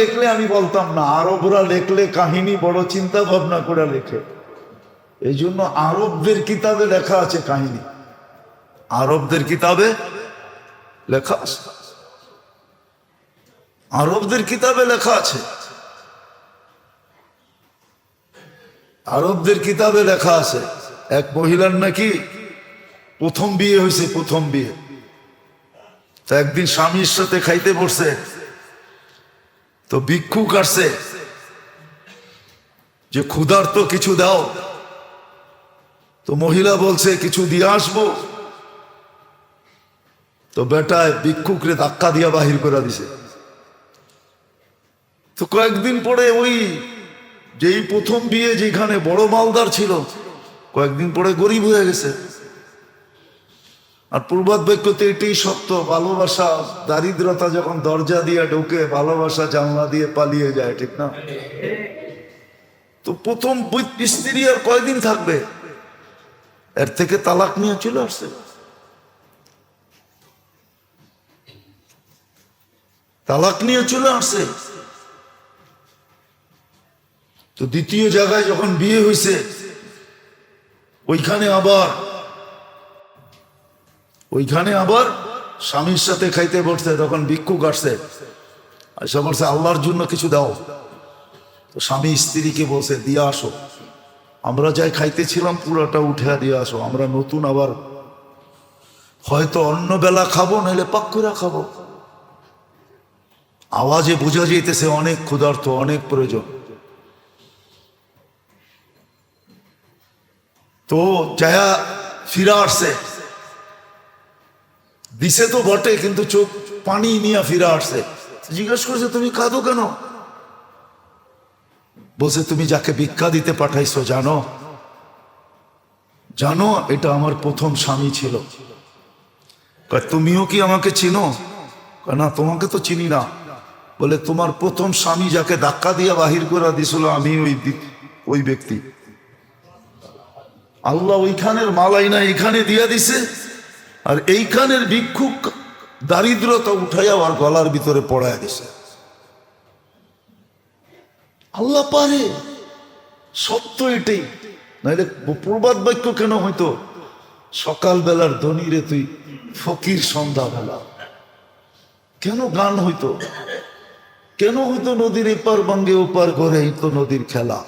লেখলে আমি বলতাম না, আরবরা লেখলে কাহিনী বড় চিন্তা ভাবনা করে লেখে। এই জন্য আরবদের কিতাবে লেখা আছে কাহিনী। আরবদের কিতাবে লেখা আছে। আরবদের কিতাবে লেখা আছে। আরবদের কিতাবে লেখা আছে। এক মহিলার নাকি প্রথম বিয়ে হয়েছে, প্রথম বিয়ে। তা একদিন স্বামীর সাথে খাইতে বসছে তো ভিক্ষুক আসছে। যে ক্ষুধার তো কিছু দাও। তো মহিলা বলছে, কিছু দিয়ে আসব। তো বেটায় ভিক্ষুকরে ধাক্কা দিয়া বাহির করে দিছে। তো কয়েকদিন পরে ওই যেই প্রথম বিয়ে যেখানে বড় মালদার ছিল, কয়েকদিন পরে গরিব হয়ে গেছে। আর পূর্বাদ বাক্যতে এটাই সত্য, ভালোবাসা, দারিদ্রতা যখন দরজা দিয়ে ঢোকে, ভালোবাসা জানলা দিয়ে পালিয়ে যায়, ঠিক না? তো প্রথম স্ত্রী আর কয়দিন থাকবে? এর থেকে তালাক নিয়ে চলে আসছে। তালাক নিয়ে চলে আসছে। তো দ্বিতীয় জায়গায় যখন বিয়ে হয়েছে, ওইখানে আবার ওইখানে আবার স্বামীর সাথে খাইতে বসছে তখন ভিক্ষুক আসছে আইসা বলছে, আল্লাহর জন্য কিছু দাও। তো স্বামী স্ত্রীকে বলছে, দিয়ে আসো। আমরা যাই খাইতেছিলাম, পুরোটা উঠে দিয়ে আসো। আমরা নতুন আবার হয়তো অন্য বেলা খাব, নাহলে পাক্কুরা খাব। আওয়াজে বোঝা যাইতেছে, অনেক ক্ষুধার্ত, অনেক প্রয়োজন। তো যায়া ফিরা আসছে। দিছে তো বটে, কিন্তু চোখ পানি নিয়ে ফিরে আসছে। জিজ্ঞেস করছে, তুমি কাঁদো কেন? বলছে, তুমি যাকে ভিক্ষা দিতে পাঠাইছো, জানো? জানো, এটা আমার প্রথম স্বামী ছিল। তুমিও কি আমাকে চিনো? না, তোমাকে তো চিনি না। বলে, তোমার প্রথম স্বামী যাকে ধাক্কা দিয়ে বাহির করে দিছিল, আমি ওই ওই ব্যক্তি। আল্লাহ ওইখানের মালাই না এখানে দিয়া দিছে। আর এইখানের ভিক্ষুক দারিদ্রতা উঠাই আর গলার ভিতরে পড়ায় দিছে আল্লাহ পারে, সত্য এটাই। নাহলে প্রবাদ বাক্য কেন হইতো? সকালবেলার ধনীরে তুই ফকির সন্ধ্যাবেলা কেন গান হইতো? কেন হইতো নদীর এপার ভাঙ্গে ওপার করে এই তো নদীর খেলা?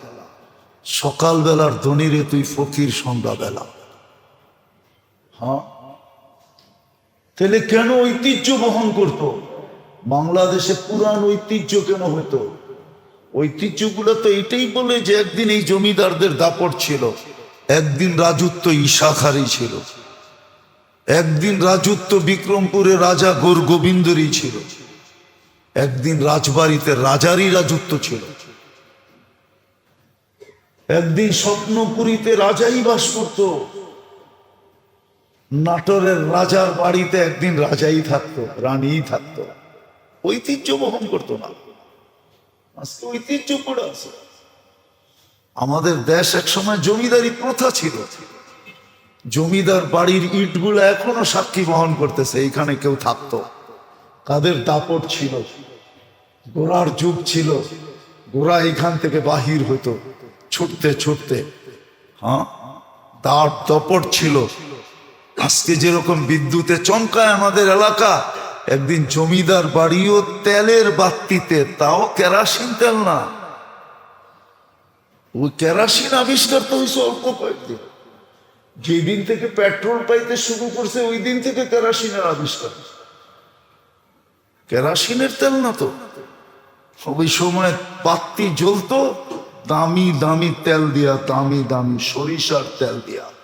সকালবেলার ধনীরে তুই ফকির সন্ধ্যাবেলা হ্যাঁ? তাহলে কেন ঐতিহ্য বহন করত? বাংলাদেশে পুরান ঐতিহ্য কেন হতো? ঐতিহ্যগুলো তো এটাই বলে যে একদিন এই জমিদারদের দাপট ছিল, একদিন রাজত্ব ঈশাখারই ছিল, একদিন রাজত্ব বিক্রমপুরে রাজা গোর গোবিন্দরই ছিল, একদিন রাজবাড়িতে রাজারই রাজত্ব ছিল, একদিন স্বপ্নপুরীতে রাজাই বাস করতো। নাটোরের রাজার বাড়িতে একদিন রাজাই থাকতো, রানীই থাকতো। ঐতিহ্য বহন করতো না। আজকে ঐতিহ্য পড়ে আছে। আমাদের দেশ এক সময় জমিদারি প্রথা ছিল। জমিদার বাড়ির ইটগুলো এখনও সাক্ষী বহন করতেছে, এইখানে কেউ থাকতো। তাদের দাপট ছিল? গোড়ার যুগ ছিল। গোড়া এখান থেকে বাহির হতো ছুটতে ছুটতে। হ্যাঁ? দাঁড় দপট ছিল। আজকে যেরকম বিদ্যুতে চমকায় আমাদের এলাকা, একদিন জমিদার বাড়িও তেলের বাত্তিতে তাও কেরাসিন তেল না। ওই কেরাসিন আবিষ্কার তো হয়েছে অল্প কয়েকদিন। যেদিন থেকে পেট্রোল পাইতে শুরু করছে, ওই দিন থেকে কেরাসিনের আবিষ্কার। কেরাসিনের তেল না তো। ওই সময় বাত্তি জ্বলতো, দামি দামি তেল দিয়া, দামি দামি সরিষার তেল দিয়া।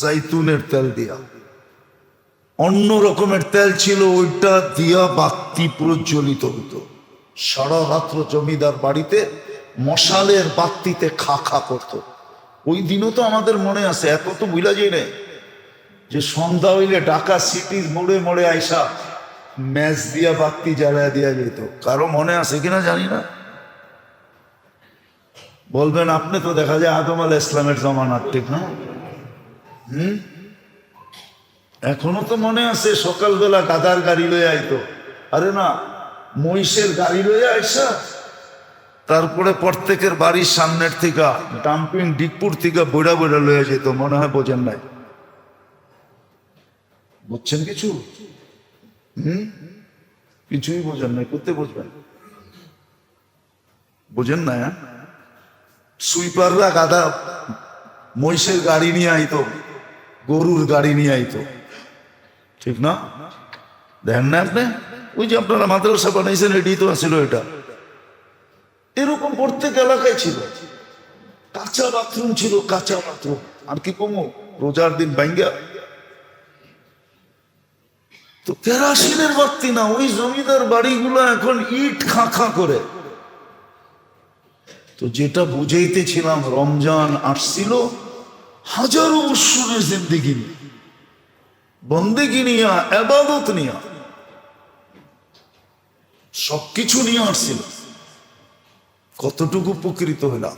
জাইতুনের তেল দিয়া। অন্য রকমের তেল ছিল, ওইটা দিয়া বাতি প্রজ্বলিত হতো সারা রাত্র জমিদার বাড়িতে মশালের বাতিতে খা খা করত। ওই দিনও তো আমাদের মনে আছে, এত তো বুঝলা যায় না যে সন্ধ্যা হইলে ঢাকা সিটির মোড়ে মোড়ে আইসা ম্যাচ দিয়া বাতি জ্বালায় দিয়া যেত। কারও মনে আছে কিনা জানি না। বলবেন, আপনি তো দেখা যায় আদম আল ইসলামের জমানার ঠিক না? এখনও তো মনে আছে সকালবেলা গাদার গাড়ি লয়ে আইতো। আরে না, মহিষের গাড়ি লয়ে আইসা, তারপরে প্রত্যেকের বাড়ির সামনের থেকে, ডাম্পিং ডিগপুর থেকে বইরা বইরা লয়ে যেত, মনে হয় বোঝেন নাই। বুঝছেন কিছু? হুম? কিছুই বোঝেন নাই, করতে বুঝবেন। বোঝেন না হ্যাঁ? সুইপাররা গাদা মহিষের গাড়ি নিয়ে আইতো। গরুর গাড়ি নিয়ে আইতো। ঠিক না? দেখেন না আপনি? ওই যে আপনারা মাদ্রাসা বানাইছেন, এটি তো আছিল এটা। এরকম প্রত্যেক এলাকায় ছিল। কাঁচা বাথরুম ছিল, কাঁচা বাথরুম আর কি কমো? রোজার দিন বাইঙ্গা তো কেরাসিনের বাড়তি না, ওই জমিদার বাড়িগুলো এখন ইট খাঁ খাঁ করে। তো যেটা বুঝাইতেছিলাম, রমজান আসছিল হাজারো বৎসরের জিন্দিগি বন্দেগি নিয়া এবাদত নিয়া। সবকিছু নিয়ে আসছিল। কতটুকু উপকৃত হইলাম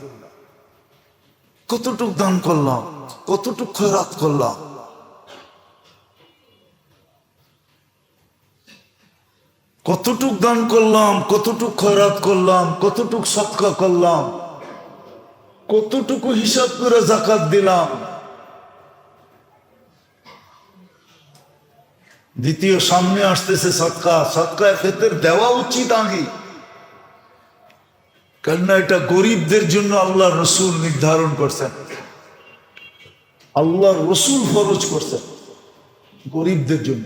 কতটুক দান করলাম? কতটুক খয়রাত করলাম? কতটুক দান করলাম? কতটুক খয়রাত করলাম? কতটুক সৎকা করলাম? কতটুকু হিসাব করে জাকাত দিলাম? দ্বিতীয়, সামনে আসতেছে সৎকা। সৎকায় ফেতের দেওয়া উচিত আগে। কেননা এটা গরিবদের জন্য আল্লাহ রসুল নির্ধারণ করছেন। আল্লাহ রসুল ফরজ করছেন গরিবদের জন্য।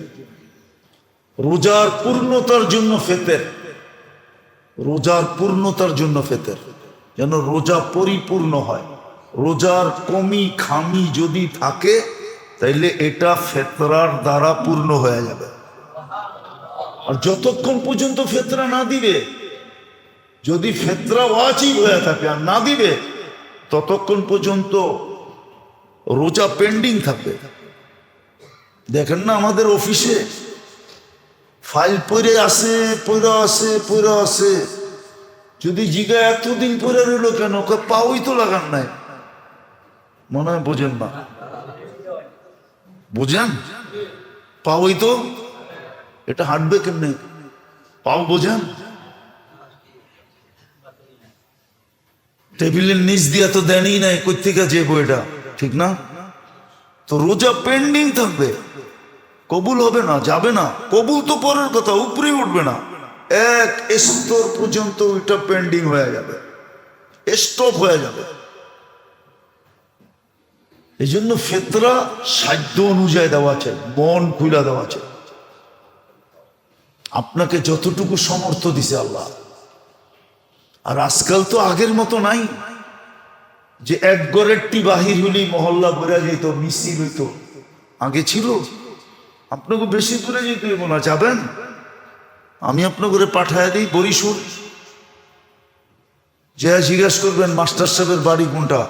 রোজার পূর্ণতার জন্য ফেতের। রোজার পূর্ণতার জন্য ফেতের। যেন রোজা পরিপূর্ণ হয়। রোজার কমি খামি যদি থাকে, তাইলে এটা ফেতরার দ্বারা পূর্ণ হয়ে যাবে। আর যতক্ষণ পর্যন্ত ফেতরা না দিবে, যদি ফেতরা ওয়াজিব হয়ে থাকে আর না দিবে, ততক্ষণ পর্যন্ত রোজা পেন্ডিং থাকবে। দেখেন না আমাদের অফিসে ফাইল পরে আসে পরে আসে পরে আসে। যদি জিগা এতদিন পরে রইল কেন? ওকে পাওই তো লাগান নাই। মনে হয় বোঝেন না বোঝেন? পাওই তো? এটা হাঁটবে কেমনে? পাও বোঝেন? টেবিলের নিচ দিয়া তো দেনই নাই কোথেকে যে বইটা ঠিক না? তো রোজা পেন্ডিং থাকবে। কবুল হবে না, যাবে না। কবুল তো পরের কথা উপরে উঠবে না। এক স্তর পর্যন্ত ওইটা পেন্ডিং হয়ে যাবে। স্টপ হয়ে যাবে। এই জন্য ফেতরা সাধ্য অনুযায়ী দেওয়া আছে, মন খুলা দেওয়া আছে। আপনাকে যতটুকু সমর্থ দিছে আল্লাহ। আর আজকাল তো আগের মতো নাই। যে এক গড়েরটি বাহির হলি মহল্লা বেড়া যেত মিছিল হইত। আগে ছিল। আপনাকে বেশি দূরে যেতে না, যাবেন? আমি আপনার করে পাঠায় দিই বরিশুর যে জিজ্ঞাসা করবেন, মাস্টার সাহেবের বাড়ি কোনটা?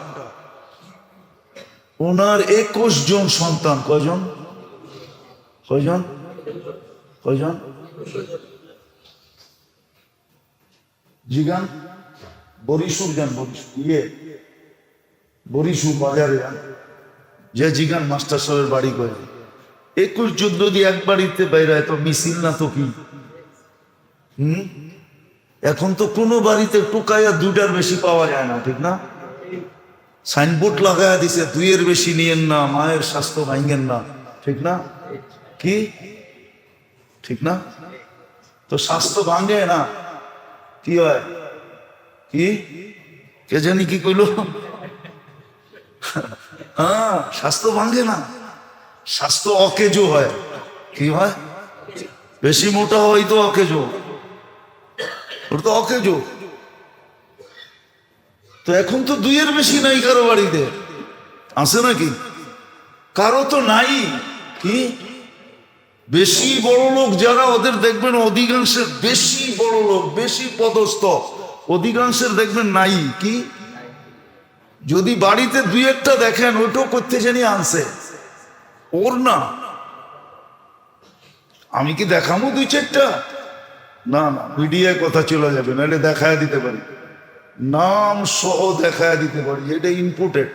ওনার একুশ জন সন্তান। কয়জন? কয়জন? কয়জন? জিগান? বরিশুর যান বরিশুর ইয়ে। বরিশুর বাজারে যান। যে জিগান মাস্টার সাহেবের বাড়ি করে একুশ জন যদি এক বাড়িতে বাইরে তো মিছিল না তো কি? হুম? এখন তো কোনো বাড়িতে টোকাইয়া দুটার বেশি পাওয়া যায় না, ঠিক না? সাইনবোর্ড লাগাইয়া দিছে, দুইয়ের বেশি নিয়েন না, মায়ের স্বাস্থ্য ভাঙেন না, ঠিক না? কি? ঠিক না? তো স্বাস্থ্য ভাঙ্গে না। কি হয়? কি? কে জানি কি কইল? হ্যাঁ স্বাস্থ্য ভাঙ্গে না। স্বাস্থ্য অকেজো হয়। কি হয়? বেশি মোটা হয় তো অকেজো। ওটা তো অকেজো। তো এখন তো দুইয়ের বেশি নাই কারও বাড়িতে। আছে নাকি? কারও তো নাই। কি? বেশি বড় লোক যারা ওদের দেখবেন অধিকাংশের বেশি বড় লোক, বেশি পদস্থ। অধিকাংশের দেখবেন নাই। কি? যদি বাড়িতে দুই একটা দেখেন, ওইটাও করতে জানি আনছে। ওর না। আমি কি দেখাবো দুই চারটা? না না মিডিয়ায় কথা চলে যাবে, নাহলে দেখায় দিতে পারি। নাম সহ দেখায় দিতে পারি, এটা ইম্পোর্টেড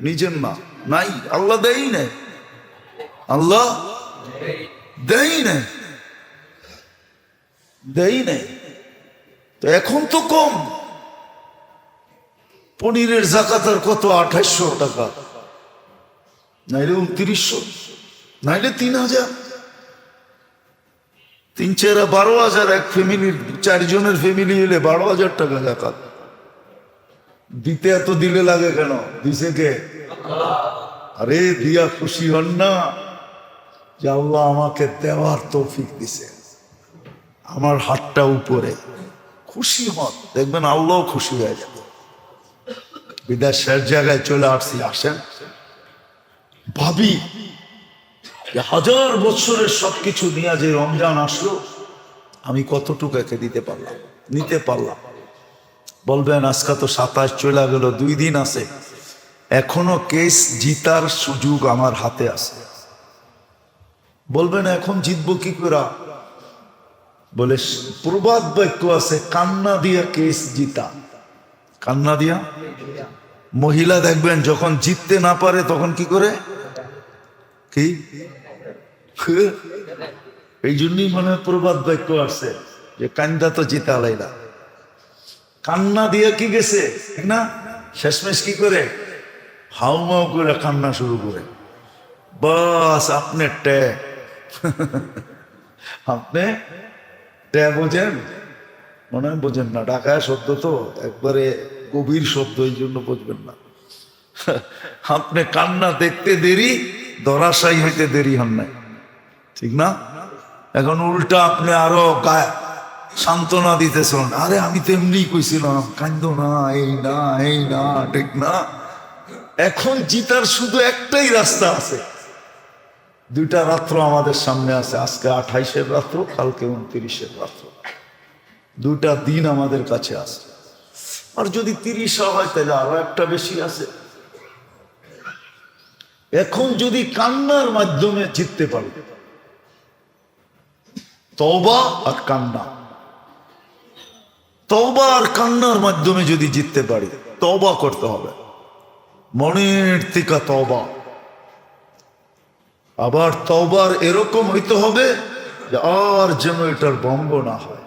নিজের না। নাই, আল্লাহ দেই নাই। আল্লাহ দেই নাই। দেই নাই। তো এখন তো কম। পনিরের জাকাতার কত? আঠাইশশো টাকা। নাইলে উনত্রিশশো। নাইলে তিন হাজার। তিন চারা বারো হাজার এক ফ্যামিলির চারজনের ফ্যামিলি হলে বারো হাজার টাকা জাকাত। দিতে এত দিলে লাগে কেন? দিছে কে? আরে দিয়া খুশি হন না। যে আল্লাহ আমাকে দেওয়ার তৌফিক দিছে। আমার হাতটা উপরে। খুশি হন। দেখবেন আল্লাহ খুশি হয়ে যাবে। বিদায় শেষ জায়গায় চলে আসছি, আসেন। ভাবি হাজার বছরের সবকিছু নিয়ে যে রমজান আসলো, আমি কতটুকু একে দিতে পারলাম? নিতে পারলাম। বলবেন, আজকে তো সাতাশ চলে গেল, দুই দিন আছে। এখনও কেস জিতার সুযোগ আমার হাতে আছে। বলবেন, এখন জিতবো কি করে? বলে, প্রবাদ বাক্য আছে, কান্না দিয়া কেস জিতা। কান্না দিয়া? মহিলা দেখবেন, যখন জিততে না পারে, তখন কি করে? কি? এই জন্যই মনে হয় প্রবাদ বাক্য আছে যে কান্দা তো জিতা লাইলা কান্না দিয়ে কি গেছে, ঠিক না? শেষমেশ কি করে? হাউমাউ করে কান্না শুরু করে। বাস, আপনি টে আপনি টে বোঝেন? মনে হয় বোঝেন না, ঢাকায় শব্দ তো, একবারে গভীর শব্দ, এই জন্য বুঝবেন না। আপনি কান্না দেখতে দেরি দরাশাই হইতে দেরি হন নাই। ঠিক না? এখন উল্টা আপনি আরও সান্ত্বনা দিতেছেন। আরে আমি তো এমনি কইছিলাম, কান্দ না, এই না এই না, ঠিক না? এখন জিতার শুধু একটাই রাস্তা আছে। দুইটা রাত্র আমাদের সামনে আছে, আজকে আঠাইশের রাত্র, কালকে উনত্রিশের রাত্র। দুটা দিন আমাদের কাছে আছে। আর যদি তিরিশ হয়, তাহলে আরও একটা বেশি আছে। এখন যদি কান্নার মাধ্যমে জিততে পারবে তবা আর কান্না। তবা আর কান্নার মাধ্যমে যদি জিততে পারি তবা করতে হবে। মনের থেকে তবা আবার তবার এরকম হইতে হবে যে আর যেন এটার বঙ্গ না হয়।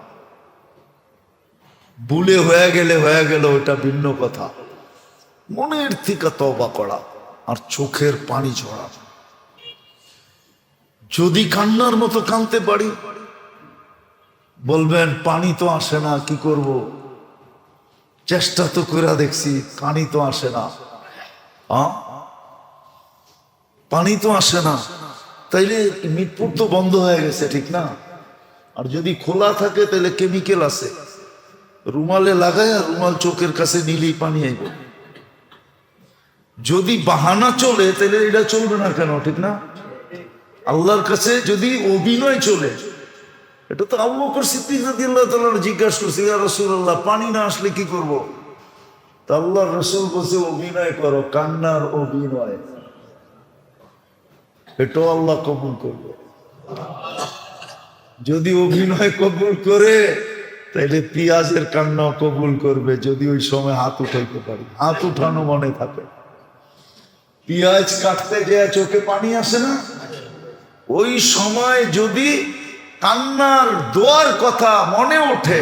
ভুলে হয়ে গেলে হয়ে গেল ওটা ভিন্ন কথা। মনের থেকে তবা করা আর চোখের পানি ঝরা। যদি কান্নার মতো কানতে পারি বলবেন, পানি তো আসে না, কি করব? চেষ্টা তো করে দেখছি, পানি তো আসে না? পানি তো আসে না। তাইলে মিটপুর তো বন্ধ হয়ে গেছে, ঠিক না? আর যদি খোলা থাকে তাহলে কেমিক্যাল আছে। রুমালে লাগায় আর রুমাল চোখের কাছে নিলেই পানি আইব। যদি বাহানা চলে তাহলে এটা চলবে না কেন, ঠিক না? আল্লাহর কাছে যদি অভিনয় চলে এটা তো আবু বকর সিদ্দিক রাদিয়াল্লাহু তাআলা জিজ্ঞাসা করছে, ইয়া রাসূলুল্লাহ, পানি না আসলে কি করব? তা আল্লাহর রাসূল বলছে, অভিনয় করো, কান্নার অভিনয়। এটাও আল্লাহ কবুল করবে। যদি অভিনয় কবুল করে তাহলে পিয়াজের কান্না কবুল করবে, যদি ওই সময় হাত উঠাইতে পারি। হাত উঠানো মনে থাকে। পিয়াজ কাটতে যে চোখে পানি আসে না? ওই সময় যদি কান্নার দোয়ার কথা মনে ওঠে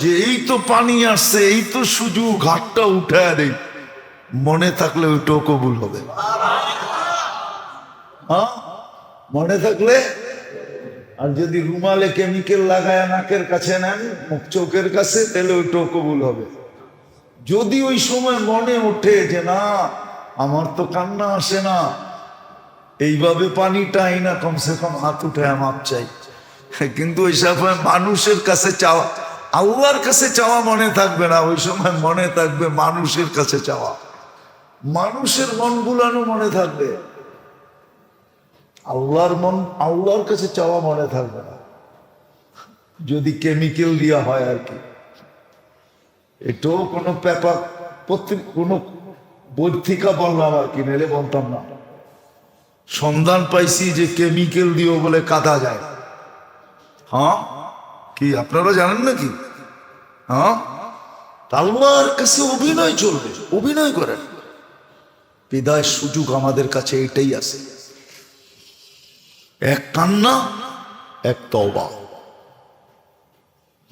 যে এই তো পানি আসছে, এই তো সুযোগ ঘাটটা উঠে দেই মনে থাকলে ওইটাও কবুল হবে। হ্যাঁ? মনে থাকলে? আর যদি রুমালে কেমিক্যাল লাগায় নাকের কাছে নেন, মুখ চোখের কাছে, তাহলে ওইটাও কবুল হবে। যদি ওই সময় মনে ওঠে যে না, আমার তো কান্না আসে না, এইভাবে পানিটা আই না, কমসে কম হাত উঠে মাপ চাই। কিন্তু ওই সময় মানুষের কাছে চাওয়া, আল্লাহর কাছে চাওয়া মনে থাকবে না, ওই সময় মনে থাকবে মানুষের কাছে চাওয়া। মানুষের মন গুলানো মনে থাকবে। আল্লাহর মন, আল্লাহর কাছে চাওয়া মনে থাকবে না। যদি কেমিক্যাল দেওয়া হয় আর কি। এটাও কোনো পেপার পত্রিক কোনো পত্রিকা বললাম আর কি নেলে বলতাম না। সন্ধান পাইছি যে কেমিক্যাল দিও বলে কাদা যায়। হ্যাঁ? কি, আপনারা জানেন নাকি? হ্যাঁ? আল্লাহর কাছে অভিনয় চলবে, অভিনয় করেন। বিদায় সুযোগ আমাদের কাছে এটাই আছে। এক কান্না, এক তবা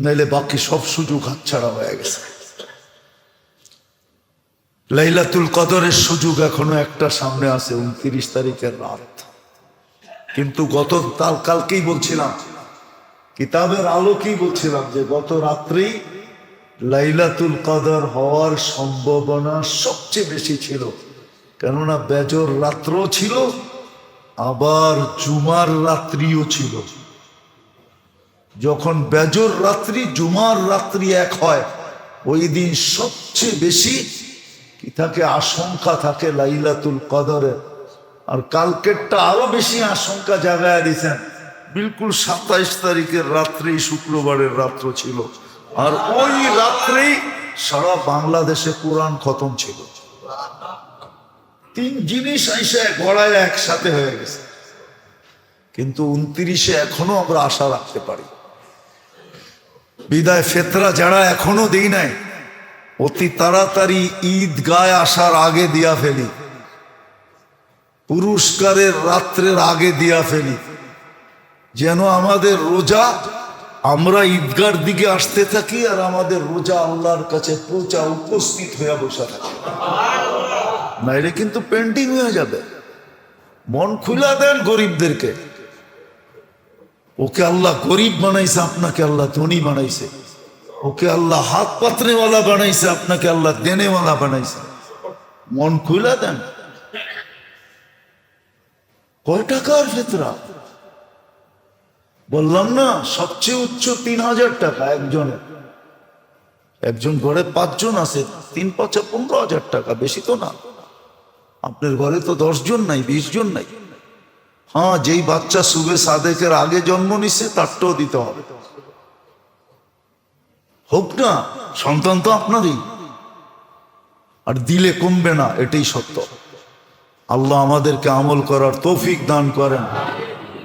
নাইলে বাকি সব সুযোগ হাতছাড়া হয়ে গেছে। লাইলাতুল কদরের সুযোগ এখনও একটা সামনে আছে, উনত্রিশ তারিখের রাত। কিন্তু গত কালকেই বলছিলাম কিতাবের আলোকেই বলছিলাম যে গত রাত্রেই লাইলাতুল কদর হওয়ার সম্ভাবনা সবচেয়ে বেশি ছিল। কেননা বেজর রাত্র ছিল, আবার জুমার রাত্রিও ছিল। যখন বেজর রাত্রি, জুমার রাত্রি এক হয়, ওই দিন সবচেয়ে বেশি কি থাকে, আশঙ্কা থাকে লাইলাতুল কদরে। আর কালকেরটা আরও বেশি আশঙ্কা জাগায় দিছেন বিলকুল সাতাইশ তারিখের রাত্রি শুক্রবারের রাত্র ছিল। আর ওই রাত্রেই সারা বাংলাদেশে কোরআন খতম ছিল। তিন জিনিস আইসে গড়ায় একসাথে হয়ে গেছে। কিন্তু উনত্রিশে এখনও আমরা আশা রাখতে পারি। বিদায় ফেতরা যারা এখনও দিই নাই, অতি তাড়াতাড়ি ঈদ গায়ে আসার আগে দিয়া ফেলি। পুরস্কারের রাত্রের আগে দিয়া ফেলি। যেন আমাদের রোজা, আমরা ঈদগার দিকে আসতে থাকি আর আমাদের রোজা আল্লাহর কাছে পৌঁছা উপস্থিত হয়ে বসে থাকে। নাইলে কিন্তু পেন্টিং হয়ে যাবে। মন খুলা দেন গরিবদেরকে। ওকে আল্লাহ গরিব বানাইছে, আপনাকে আল্লাহ ধনী বানাইছে। ওকে আল্লাহ হাত পাত্রেওয়ালা বানাইছে, আপনাকে আল্লাহ দেনেওয়ালা বানাইছে। মন খুলা দেন। কয় টাকার ফেতরা? বললাম না, সবচেয়ে উচ্চ তিন হাজার টাকা একজনের। একজন ঘরে পাঁচজন আছে, তিন পাঁচা পনেরো হাজার টাকা, বেশি তো না। আপনার ঘরে তো দশ জন নাই বিশ জন নাই। হ্যাঁ যেই বাচ্চা সুবে সাদেকের আগে জন্ম নিছে, তারটাও দিতে হবে। হোক না, সন্তান তো আপনারই। আর দিলে কমবে না, এটাই সত্য। আল্লাহ আমাদেরকে আমল করার তৌফিক দান করেন।